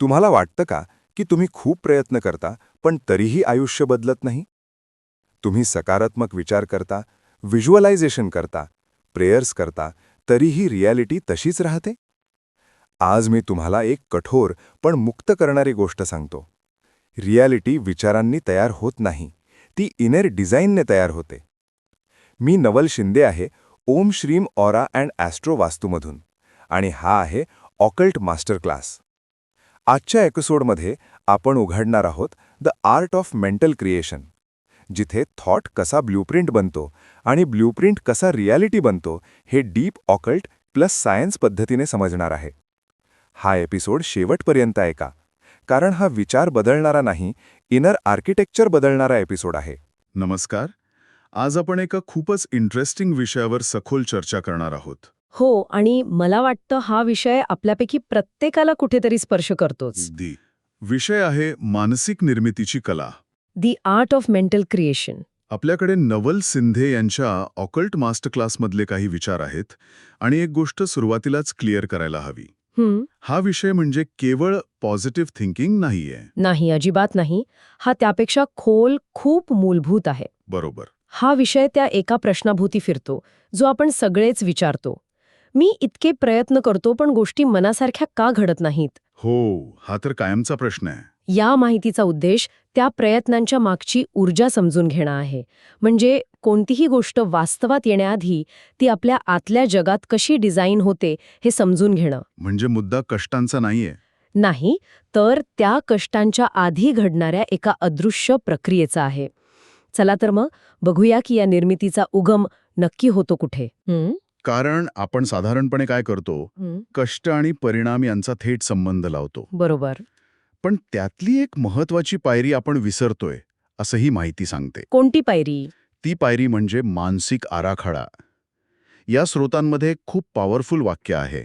तुम्हाला वाटतं का की तुम्ही खूप प्रयत्न करता पण तरीही आयुष्य बदलत नाही? तुम्ही सकारात्मक विचार करता व्हिज्युअलायझेशन करता प्रेयर्स करता तरीही रियालिटी तशीच राहते? आज मी तुम्हाला एक कठोर पण मुक्त करणारी गोष्ट सांगतो. रियालिटी विचारांनी तयार होत नाही. ती इनर डिझाईनने तयार होते. मी नवल शिंदे आहे ओम श्रीम ऑरा अँड ॲस्ट्रो वास्तूमधून. आणि हा आहे ऑकल्ट मास्टर क्लास आजच्या एपिसोडमध्ये आपण उघडणार आहोत the art of mental creation जिथे थॉट कसा ब्ल्यूप्रिंट बनतो आणि ब्ल्यूप्रिंट कसा रियालिटी बनतो हे डीप ऑकल्ट प्लस सायन्स पद्धतीने समजणार आहे. हा एपिसोड शेवटपर्यंत ऐका कारण हा विचार बदलणारा नाही इनर आर्किटेक्चर बदलणारा एपिसोड आहे. नमस्कार. आज आपण एका खूपच इंटरेस्टिंग विषयावर सखोल चर्चा करणार आहोत. हो आणि मला वाटतं हा विषय आपल्यापैकी प्रत्येकाला कुठेतरी स्पर्श करतोच. दी विषय आहे मानसिक निर्मितीची कला. The art of mental creation आपल्याकडे नवल सिंधे यांच्या ऑकल्ट मास्टर क्लासमधले काही विचार आहेत आणि एक गोष्ट सुरुवातीलाच क्लिअर करायला हवी. हं. विषय म्हणजे केवळ पॉझिटिव्ह थिंकिंग नाहीये. नाही अजिबात नाही. हा त्यापेक्षा खोल खूप मूलभूत आहे. बरोबर. हा विषय त्या एका प्रश्नाभोवती फिरतो जो आपण सगळेच विचारतो. मी इतके प्रयत्न करतो पण गोष्टी मनासारख्या का घडत नाहीत? हो हा तर कायमचा प्रश्न आहे. या माहितीचा उद्देश त्या प्रयत्नांच्या मागची ऊर्जा समजून घेणं आहे. म्हणजे कोणतीही गोष्ट वास्तवात येण्याआधी ती आपल्या आतल्या जगात कशी डिझाईन होते हे समजून घेणं. म्हणजे मुद्दा कष्टांचा नाहीये. नाही तर त्या कष्टांच्या आधी घडणाऱ्या एका अदृश्य प्रक्रियेचा आहे. चला तर मग बघूया की या निर्मितीचा उगम नक्की होतो कुठे. हं? कारण आपण साधारणपणे काय करतो. कष्ट आणि परिणाम यांचा थेट संबंध लावतो. बरोबर. पण त्यातली एक महत्वाची पायरी आपण विसरतोय असंही माहिती सांगते. कोणती पायरी? ती पायरी म्हणजे मानसिक आराखडा. या स्रोतांमध्ये खूप पॉवरफुल वाक्य आहे?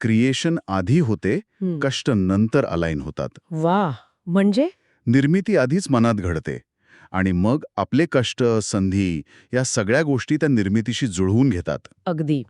क्रिएशन आधी होते. कष्ट नंतर अलाईन होतात. वा म्हणजे? निर्मिती आधीच मनात घडते. आणि मग आपले कष्ट संधी या सगळ्या गोष्टी त्या निर्मितीशी जुळवून घेतात. अगदी.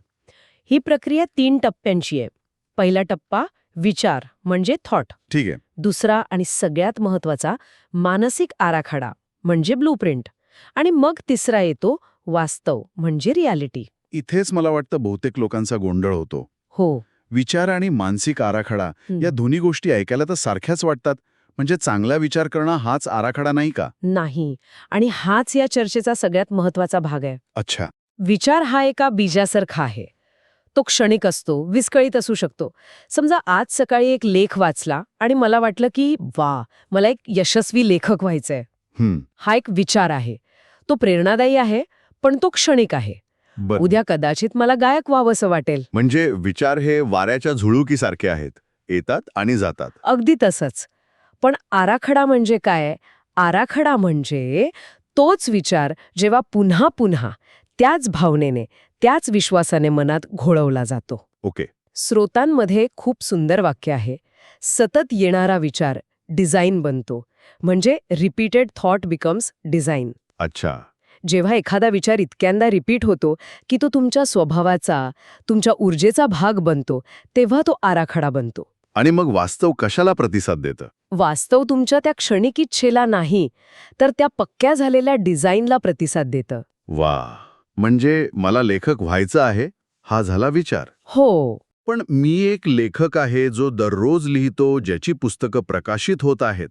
ही प्रक्रिया तीन टप्प्यांची आहे. पहिला टप्पा विचार म्हणजे थॉट ठीक आहे. दुसरा आणि सगळ्यात महत्त्वाचा मानसिक आराखडा म्हणजे ब्लूप्रिंट आणि मग तिसरा येतो वास्तव म्हणजे रियालिटी इथेच मला वाटतं बहुतेक लोकांचा गोंधळ होतो. हो. विचार आणि मानसिक आराखडा. या दोन्ही गोष्टी ऐकायला तर सारख्याच वाटतात. म्हणजे चांगला विचार करणं हाच आराखडा नाही का? नाही. आणि हाच या चर्चेचा सगळ्यात महत्त्वाचा भाग आहे. अच्छा. विचार हा एका बीजासारखा आहे. तो क्षणिक असतो विस्कळीत असू शकतो. समजा आज सकाळी एक लेख वाचला आणि मला वाटलं की वा मला एक यशस्वी लेखक व्हायचंय. हं, हा एक विचार आहे. तो प्रेरणादायी आहे पण तो क्षणिक आहे. उद्या कदाचित मला गायक व्हावंसं वाटेल. म्हणजे विचार हे वाऱ्याच्या झुळुकीसारखे आहेत. येतात आणि जातात. अगदी तसंच. पण आराखडा म्हणजे काय? आराखडा म्हणजे तोच विचार जेव्हा पुन्हा पुन्हा त्याच भावनेने त्याच विश्वासाने मनात घोळवला जातो. ओके. स्रोतांमध्ये खूप सुंदर वाक्य आहे. सतत येणारा विचार डिझाईन बनतो. म्हणजे रिपीटेड थॉट बिकम्स डिझाईन. अच्छा. जेव्हा एखादा विचार इतक्यांदा रिपीट होतो की तो तुमच्या स्वभावाचा तुमच्या ऊर्जेचा भाग बनतो तेव्हा तो आराखडा बनतो. आणि मग वास्तव कशाला प्रतिसाद देतं? वास्तव तुमच्या त्या क्षणिक इच्छेला नाही तर त्या पक्क्या झालेल्या डिझाईनला प्रतिसाद देतं. वा म्हणजे मला लेखक व्हायचं आहे हा झाला विचार. हो. पण मी एक लेखक आहे जो दररोज लिहितो ज्याची पुस्तकं प्रकाशित होत आहेत.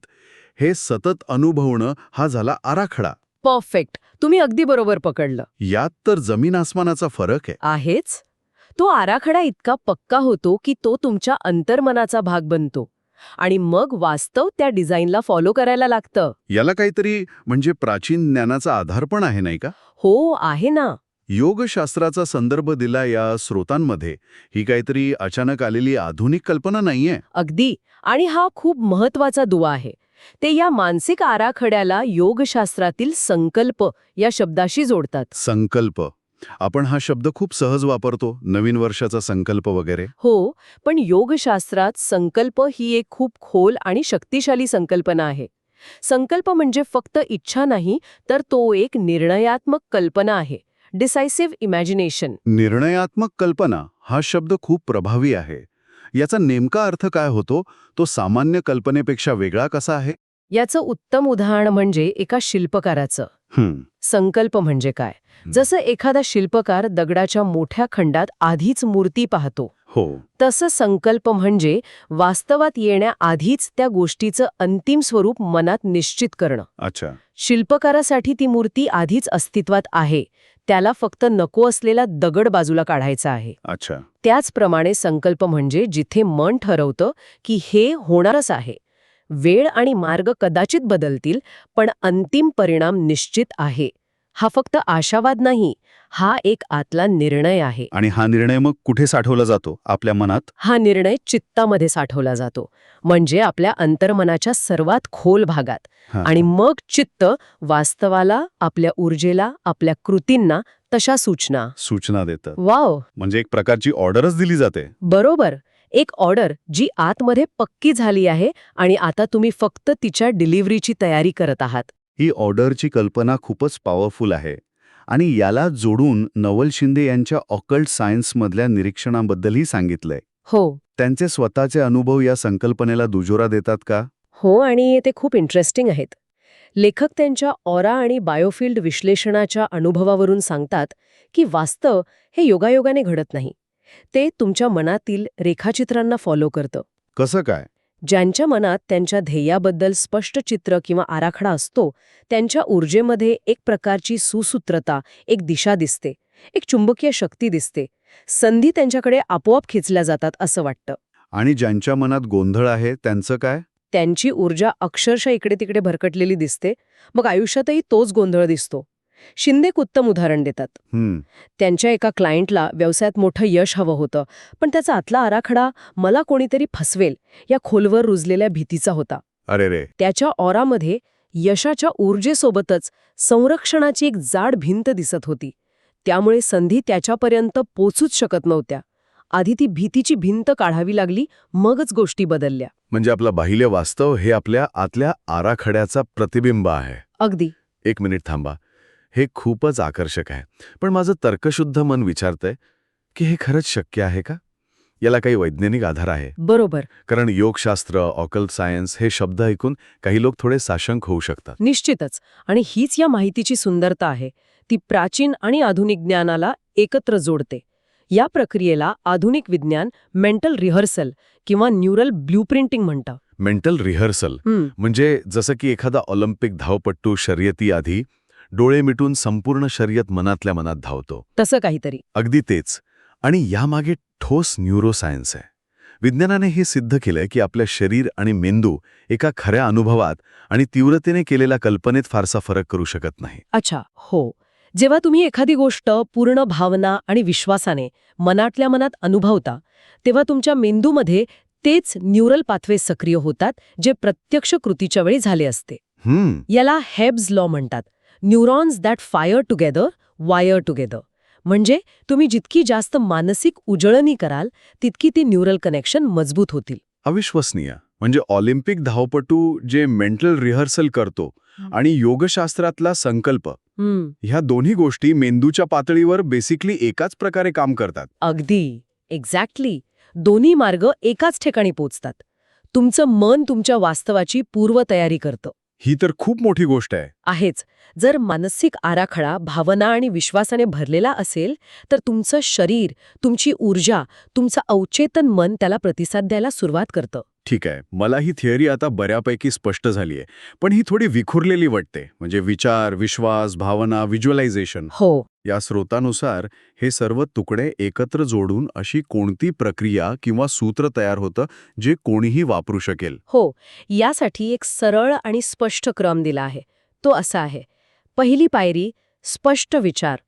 हे सतत अनुभवणं हा झाला आराखडा. परफेक्ट. तुम्ही अगदी बरोबर पकडलं. यात तर जमीन आसमानाचा फरक आहे. आहेच. तो आराखडा इतका पक्का होतो की तो तुमच्या अंतर्मनाचा भाग बनतो. आणि मग वास्तव त्या डिझाईनला फॉलो करायला लागतं. याला काहीतरी म्हणजे प्राचीन ज्ञानाचा आधार पण आहे नाही का? हो आहे ना. योगशास्त्राचा संदर्भ दिला या स्रोतांमध्ये ही काहीतरी अचानक आलेली आधुनिक कल्पना नाहीये? अगदी. आणि हा खूप महत्त्वाचा दुवा आहे. ते या मानसिक आराखड्याला योगशास्त्रातील संकल्प या शब्दाशी जोडतात. संकल्प. आपण हा शब्द खूप सहज वापरतो नवीन वर्षाचा संकल्प वगैरे. हो पण योगशास्त्रात संकल्प ही एक खूप खोल आणि शक्तिशाली संकल्पना आहे. संकल्प म्हणजे फक्त इच्छा नाही तर तो एक निर्णयात्मक कल्पना आहे. डिसायसिव्ह इमॅजिनेशन निर्णयात्मक कल्पना हा शब्द खूप प्रभावी आहे. याचा नेमका अर्थ काय होतो? तो सामान्य कल्पनेपेक्षा वेगळा कसा आहे? याचं उत्तम उदाहरण म्हणजे एका शिल्पकाराचं. संकल्प म्हणजे काय? जसं एखादा शिल्पकार दगडाच्या मोठ्या खंडात आधीच मूर्ती पाहतो हो. तसं संकल्प म्हणजे वास्तवात येण्याआधीच त्या गोष्टीचं अंतिम स्वरूप मनात निश्चित करणं. अच्छा. शिल्पकारासाठी ती मूर्ती आधीच अस्तित्वात आहे त्याला फक्त नको असलेला दगड बाजूला काढायचा आहे. अच्छा. त्याचप्रमाणे संकल्प म्हणजे जिथे मन ठरवतं की हे होणारच आहे. वेळ आणि मार्ग कदाचित बदलतील पण अंतिम परिणाम निश्चित आहे. हा फक्त आशावाद नाही हा एक आतला निर्णय आहे. आणि हा निर्णय मग कुठे साठवला जातो? आपल्या मनात? हा निर्णय चित्तामध्ये साठवला जातो. म्हणजे आपल्या अंतर्मनाच्या सर्वात खोल भागात. आणि मग चित्त वास्तवाला आपल्या ऊर्जेला आपल्या कृतींना तशा सूचना. सूचना देतं. वाव! म्हणजे एक प्रकारची ऑर्डरच दिली जाते. बरोबर. एक ऑर्डर जी आतमध्ये पक्की झाली आहे आणि आता तुम्ही फक्त तिच्या डिलिव्हरीची तयारी करत आहात. ही ऑर्डरची कल्पना खूपच पॉवरफुल आहे आणि याला जोडून नवल शिंदे यांच्या ऑकल्ट सायन्समधल्या निरीक्षणाबद्दलही सांगितलंय. हो. त्यांचे स्वतःचे अनुभव या संकल्पनेला दुजोरा देतात का? हो आणि ते खूप इंटरेस्टिंग आहेत. लेखक त्यांच्या ऑरा आणि बायोफिल्ड विश्लेषणाच्या अनुभवावरून सांगतात की वास्तव हे योगायोगाने घडत नाही. ते तुमच्या मनातील रेखाचित्रांना फॉलो करतं. कसं काय? ज्यांच्या मनात त्यांच्या ध्येयाबद्दल स्पष्ट चित्र किंवा आराखडा असतो त्यांच्या ऊर्जेमध्ये एक प्रकारची सुसूत्रता एक दिशा दिसते एक चुंबकीय शक्ती दिसते. संधी त्यांच्याकडे आपोआप खेचल्या जातात असं वाटतं. आणि ज्यांच्या मनात गोंधळ आहे त्यांचं काय? त्यांची ऊर्जा अक्षरशः इकडे तिकडे भरकटलेली दिसते. मग आयुष्यातही तोच गोंधळ दिसतो. शिंदे एक उत्तम उदाहरण देतात. त्यांच्या एका क्लायंटला व्यवसायात मोठं यश हवं होतं पण त्याचा आतला आराखडा मला कोणीतरी फसवेल या खोलवर रुजलेल्या भीतीचा होता. अरे रे. त्याच्या ऑरामध्ये यशाच्या ऊर्जेसोबतच संरक्षणाची एक जाड भिंत दिसत होती. त्यामुळे संधी त्याच्यापर्यंत पोचूच शकत नव्हत्या. आधी ती भीतीची भिंत काढावी लागली मगच गोष्टी बदलल्या. म्हणजे आपलं बाह्य वास्तव हे आपल्या आतल्या आराखड्याचा प्रतिबिंब आहे. अगदी. एक मिनिट थांबा. हे खूपच आकर्षक आहे. पण माझं तर्कशुद्ध मन विचारतंय की हे खरंच शक्य आहे का? याला काही वैज्ञानिक आधार आहे. बरोबर. कारण योगशास्त्र ऑकल्ट सायन्स हे शब्द ऐकून काही लोक थोडे साशंक होऊ शकतात. निश्चितच. आणि हीच या माहितीची सुंदरता आहे. ती प्राचीन आणि आधुनिक ज्ञानाला एकत्र जोडते. या प्रक्रियेला आधुनिक विज्ञान मेंटल रिहर्सल किंवा न्यूरल ब्ल्यूप्रिंटिंग म्हणतं. मेंटल रिहर्सल म्हणजे जसं की एखादा ऑलिम्पिक धावपट्टू शर्यती आधी डोळे मिटून संपूर्ण शर्यत मनातल्या मनात धावतो. तसं काहीतरी. अगदी तेच. आणि यामागे ठोस न्यूरोसायन्स आहे. विज्ञानाने हे सिद्ध केलंय की आपल्या शरीर आणि मेंदू एका खऱ्या अनुभवात आणि तीव्रतेने केलेल्या कल्पनेत फारसा फरक करू शकत नाही. अच्छा हो. जेव्हा तुम्ही एखादी गोष्ट पूर्ण भावना आणि विश्वासाने मनातल्या मनात अनुभवता तेव्हा तुमच्या मेंदूमध्ये तेच न्यूरल पाथवे सक्रिय होतात जे प्रत्यक्ष कृतीच्या वेळी झाले असते. याला हेब्स लॉ म्हणतात. Neurons that fire together wire together. म्हणजे तुम्ही जितकी जास्त मानसिक उजळणी कराल तितकी ती न्यूरल कनेक्शन मजबूत होतील. अविश्वसनीय. म्हणजे ऑलिम्पिक धावपटू जे मेंटल रिहर्सल करतो आणि योगशास्त्रातला संकल्प ह्या दोन्ही गोष्टी मेंदूच्या पातळीवर बेसिकली एकाच प्रकारे काम करतात. अगदी. एक्झॅक्टली दोन्ही मार्ग एकाच ठिकाणी पोचतात. तुमचं मन तुमच्या वास्तवाची पूर्वतयारी करतं. ही तर खूप मोठी गोष्ट आहे. आहेच. जर मानसिक आराखडा भावना आणि विश्वासाने भरलेला असेल तर तुमचं शरीर तुमची ऊर्जा तुमचं अवचेतन मन त्याला प्रतिसाद द्यायला सुरुवात करतं. ठीक आहे. मला ही थिअरी आता बऱ्यापैकी स्पष्ट झाली आहे. पण ही थोडी विखुरलेली वाटते. म्हणजे विचार विश्वास भावना व्हिज्युअलायझेशन. हो. या स्रोतानुसार हे सर्व तुकडे एकत्र जोडून अशी कोणती प्रक्रिया किंवा सूत्र तयार होतं जे कोणीही वापरू शकेल? हो यासाठी एक सरळ आणि स्पष्ट क्रम दिला आहे. तो असा आहे. पहिली पायरी स्पष्ट विचार.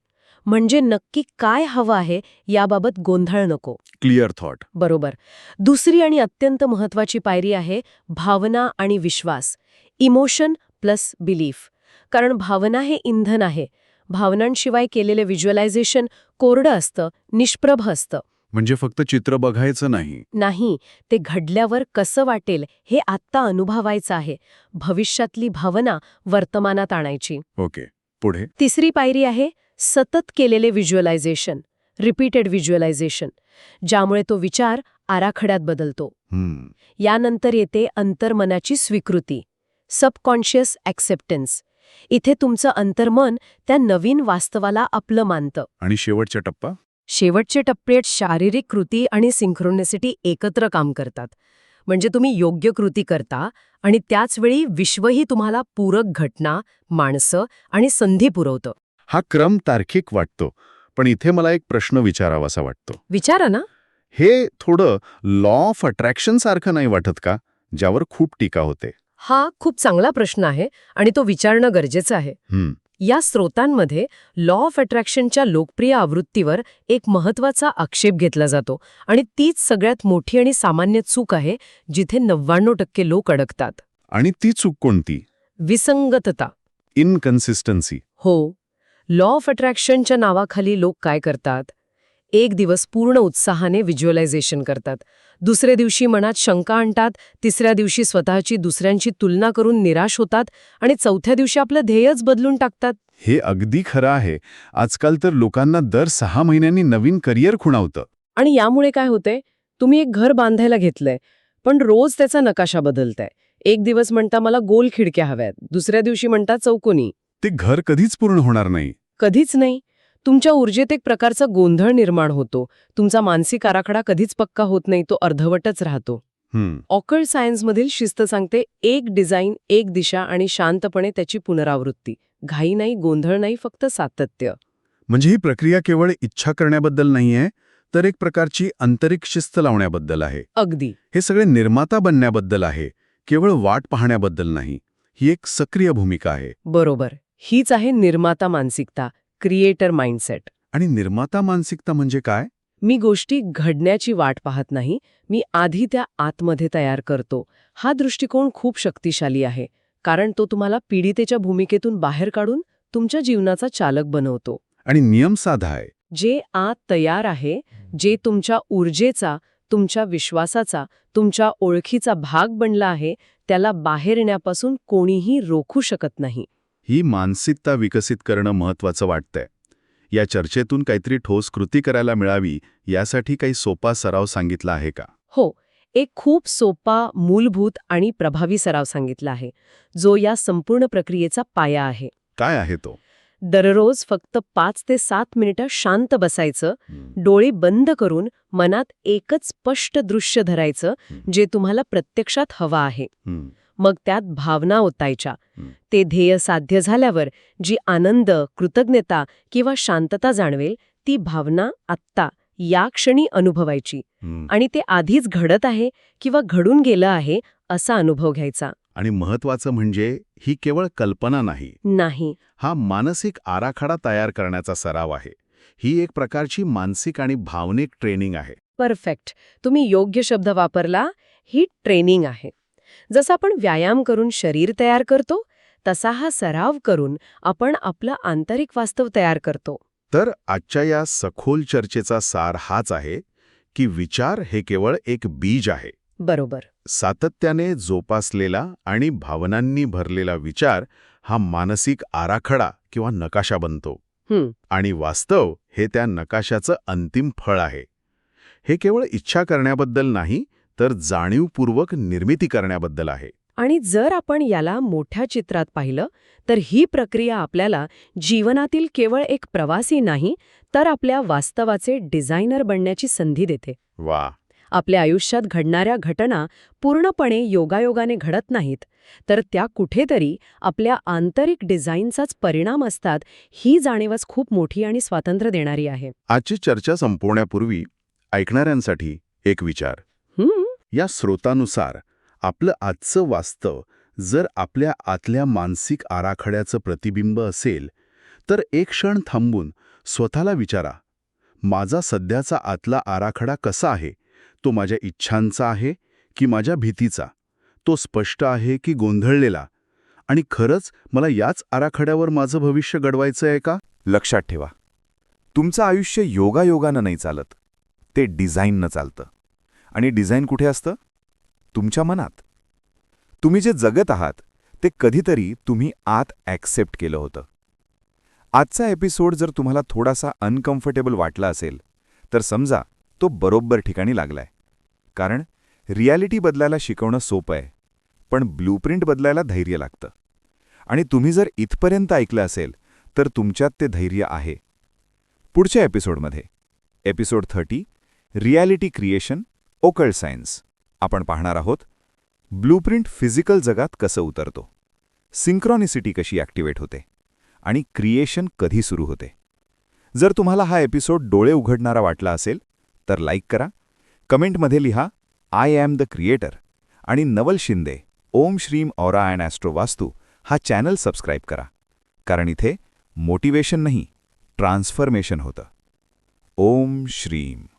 म्हणजे नक्की काय हवं आहे याबाबत गोंधळ नको. क्लिअर थॉट बरोबर. दुसरी आणि अत्यंत महत्वाची पायरी आहे भावना आणि विश्वास. Emotion plus belief. कारण भावना हे इंधन आहे. भावनांशिवाय केलेले व्हिज्युअलायझेशन कोरडं असतं निष्प्रभ असतं. म्हणजे फक्त चित्र बघायचं नाही. नाही ते घडल्यावर कसं वाटेल हे आत्ता अनुभवायचं आहे. भविष्यातली भावना वर्तमानात आणायची. ओके पुढे? तिसरी पायरी आहे सतत केलेले व्हिज्युअलायझेशन रिपीटेड व्हिज्युअलायझेशन ज्यामुळे तो विचार आराखड्यात बदलतो. यानंतर येते अंतर्मनाची स्वीकृती सबकॉन्शियस ॲक्सेप्टन्स. इथे तुमचं अंतर्मन त्या नवीन वास्तवाला आपलं मानतं. आणि शेवटचा टप्पा? शेवटचे टप्पे शारीरिक कृती आणि सिंक्रोनिसिटी एकत्र काम करतात. म्हणजे तुम्ही योग्य कृती करता आणि त्याचवेळी विश्वही तुम्हाला पूरक घटना माणसं आणि संधी पुरवतं. हा क्रम तार्किक वाटतो पण इथे मला एक प्रश्न विचारावासा वाटतो. विचारा ना. हे थोडं लॉ ऑफ अट्रॅक्शन सारखं नाही वाटत का ज्यावर खूप टीका होते? हा खूप चांगला प्रश्न आहे आणि तो विचारणं गरजेचं आहे. या स्रोतांमध्ये लॉ ऑफ अट्रॅक्शनच्या लोकप्रिय आवृत्तीवर एक महत्त्वाचा आक्षेप घेतला जातो आणि तीच सगळ्यात मोठी आणि सामान्य चूक आहे जिथे नव्याण्णव टक्के लोक अडकतात. आणि ती चूक कोणती? विसंगतता. इनकन्सिस्टन्सी हो. लॉ ऑफ अट्रॅक्शनच्या नावाखाली लोक काय करतात? एक दिवस पूर्ण उत्साहाने व्हिज्युअलायझेशन करतात. दुसऱ्या दिवशी मनात शंका आणतात तिसऱ्या दिवशी स्वतःची दुसऱ्यांची तुलना करून निराश होतात आणि चौथ्या दिवशी आपलं ध्येयच बदलून टाकतात. हे अगदी खरं आहे. आजकाल तर लोकांना दर सहा महिन्यांनी नवीन करिअर खुणावतं. आणि यामुळे काय होते तुम्ही एक घर बांधायला घेतलंय पण रोज त्याचा नकाशा बदलताय. एक दिवस म्हणता मला गोल खिडक्या हव्यात दुसऱ्या दिवशी म्हणता चौकोनी. ते घर कधीच पूर्ण होणार नाही. कधीच नाही. तुमच्या ऊर्जेत एक प्रकारचा गोंधळ निर्माण होतो. तुमचा मानसिक आराखडा कधीच पक्का होत नाही तो अर्धवटच राहतो. ऑकल सायन्समधील शिस्त सांगते एक डिझाईन एक दिशा आणि शांतपणे त्याची पुनरावृत्ती. घाई नाही गोंधळ नाही फक्त सातत्य. म्हणजे ही प्रक्रिया केवळ इच्छा करण्याबद्दल नाहीये तर एक प्रकारची आंतरिक शिस्त लावण्याबद्दल आहे. अगदी. हे सगळे निर्माता बनण्याबद्दल आहे केवळ वाट पाहण्याबद्दल नाही. ही एक सक्रिय भूमिका आहे. बरोबर. हीच आहे निर्माता मानसिकता. Creator mindset. आणि निर्माता मानसिकता म्हणजे काय? मी गोष्टी घडण्याची वाट पाहत नाही मी आधी त्या आतमध्ये तयार करतो. हा दृष्टिकोन खूप शक्तिशाली आहे कारण तो तुम्हाला पीडितेच्या भूमिकेतून बाहेर काढून तुमच्या जीवनाचा चालक बनवतो. आणि नियम साधा आहे. जे आत तयार आहे जे तुमच्या ऊर्जेचा तुमच्या विश्वासाचा तुमच्या ओळखीचा भाग बनला आहे त्याला बाहेर येण्यापासून कोणीही रोखू शकत नाही. ही मानसिकता विकसित करणं महत्वाचं वाटतंय. या चर्चेतून काहीतरी ठोस कृती करायला मिळावी यासाठी काही सोपा सराव सांगितला आहे का? हो एक खूप सोपा मूलभूत आणि प्रभावी सराव सांगितला आहे जो या संपूर्ण प्रक्रियेचा पाया आहे. काय आहे तो? दररोज फक्त पाच ते सात मिनिटं शांत बसायचं डोळे बंद करून मनात एकच स्पष्ट दृश्य धरायचं जे तुम्हाला प्रत्यक्षात हवं आहे. मग त्यात भावना ओतायच्या. ते ध्येय साध्य झाल्यावर जी आनंद कृतज्ञता किंवा शांतता जाणवेल ती भावना आत्ता या क्षणी अनुभवायची. आणि ते आधीच घडत आहे किंवा घडून गेलं आहे असा अनुभव घ्यायचा. आणि महत्वाचं म्हणजे ही केवळ कल्पना नाही. नाही. हा मानसिक आराखडा तयार करण्याचा सराव आहे. ही एक प्रकारची मानसिक आणि भावनिक ट्रेनिंग आहे. परफेक्ट. तुम्ही योग्य शब्द वापरला ही ट्रेनिंग आहे. जसं आपण व्यायाम करून शरीर तयार करतो तसा हा सराव करून आपण आपलं आंतरिक वास्तव तयार करतो. तर आजच्या या सखोल चर्चेचा सार हाच आहे की विचार हे केवळ एक बीज आहे. बरोबर. सातत्याने जोपासलेला आणि भावनांनी भरलेला विचार हा मानसिक आराखडा किंवा नकाशा बनतो. आणि वास्तव हे त्या नकाशाचं अंतिम फळ आहे. हे केवळ इच्छा करण्याबद्दल नाही तर जाणीवपूर्वक निर्मिती करण्याबद्दल आहे. आणि जर आपण याला मोठ्या चित्रात पाहिलं तर ही प्रक्रिया आपल्याला जीवनातील केवळ एक प्रवासी नाही तर आपल्या वास्तवाचे डिझायनर बनण्याची संधी देते. वा. आपल्या आयुष्यात घडणाऱ्या घटना पूर्णपणे योगायोगाने घडत नाहीत तर त्या कुठेतरी आपल्या आंतरिक डिझाईनचाच परिणाम असतात ही जाणीवच खूप मोठी आणि स्वातंत्र्य देणारी आहे. आजची चर्चा संपवण्यापूर्वी ऐकणाऱ्यांसाठी एक विचार. हं, या स्रोतानुसार आपलं आजचं वास्तव जर आपल्या आतल्या मानसिक आराखड्याचं प्रतिबिंब असेल तर एक क्षण थांबून स्वतःला विचारा माझा सध्याचा आतला आराखडा कसा आहे? तो माझ्या इच्छांचा आहे की माझ्या भीतीचा? तो स्पष्ट आहे की गोंधळलेला? आणि खरंच मला याच आराखड्यावर माझं भविष्य घडवायचं आहे का? लक्षात ठेवा तुमचं आयुष्य योगायोगानं नाही चालत ते डिझाईननं चालतं. आणि डिझाईन कुठे असतं? तुमच्या मनात. तुम्ही जे जगत आहात ते कधीतरी तुम्ही आत ॲक्सेप्ट केलं होतं. आजचा एपिसोड जर तुम्हाला थोडासा अनकम्फर्टेबल वाटला असेल तर समजा तो बरोबर ठिकाणी लागलाय. कारण रियालिटी बदलायला शिकवणं सोपं आहे पण ब्लूप्रिंट बदलायला धैर्य लागतं. आणि तुम्ही जर इथपर्यंत ऐकलं असेल तर तुमच्यात ते धैर्य आहे. पुढच्या एपिसोडमध्ये. Episode thirty reality creation occult science आपण पाहणार आहोत ब्लूप्रिंट फिजिकल जगात कसं उतरतो. सिंक्रॉनिसिटी कशी ॲक्टिवेट होते. आणि क्रिएशन कधी सुरू होते. जर तुम्हाला हा एपिसोड डोळे उघडणारा वाटला असेल तर लाईक करा. कमेंटमध्ये लिहा आय ॲम द क्रिएटर. आणि नवल शिंदे ओम श्रीम ऑरा अँड ॲस्ट्रो वास्तू हा चॅनल सबस्क्राईब करा. कारण इथे मोटिवेशन नाही ट्रान्सफर्मेशन होतं. ओम श्रीम.